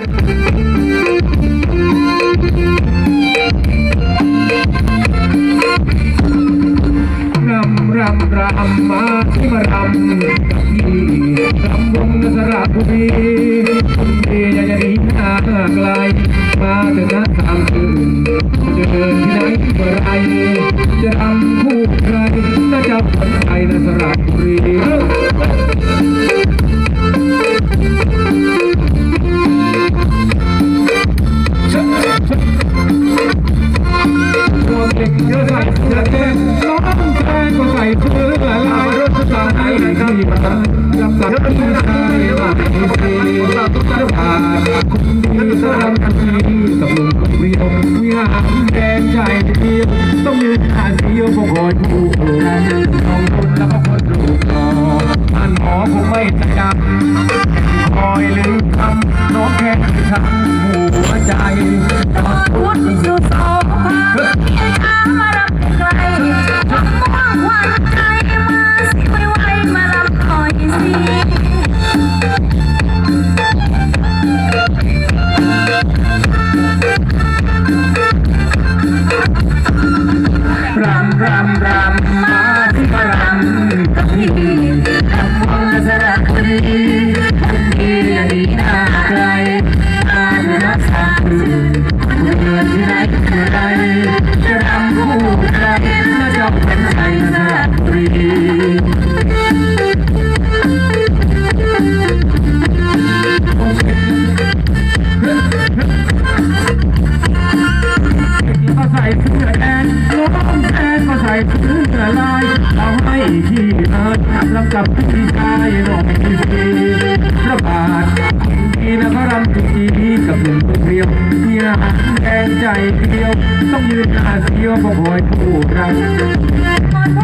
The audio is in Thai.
รำรำรำมาที่มารำกับพี่รำวงสระบุรีเดียจะหนีหน้าไกลมาถึงนัดสามคืนจะเดินที่ไหนเมื่อไรจะรำคู่ใครน่าจะคนไทยนสระบุรี วมเด็กเยอะใส่เสื้อแดงน้องแฟนก็ใส่เสื้อลายรถสไตล์ที่มันลำดับที่ชายว่าที่สีจะผ่านคุณดีสรำทันทีกับลุงเรียววิหารแดงใจเดียวต้องยืนหาเสียวก็คอยผู้นั้นน้องคุณแล้วก็คนรูปหล่อท่นหมอคงไม่จะจำค รำรำรำมาที่มารำกับพี่รำวงสระบุรีคุณพี่ย่าหนีหน้าไกลมาเถอะนะสามคืนจะเดินที่ไหนเมื่อไรจะรำคู่ใครน่าจะเป็นไทยสร งก็ใส่เสื้อลายเอาให้ที่เอิญลำกับพี่ชายหน่อยสิพระบาทมีนครรำทุกทีกับหนุ่มตัวเพียวเมียแองใจเดียว ต้องยืนอาเสียวก็คอยผู้รัก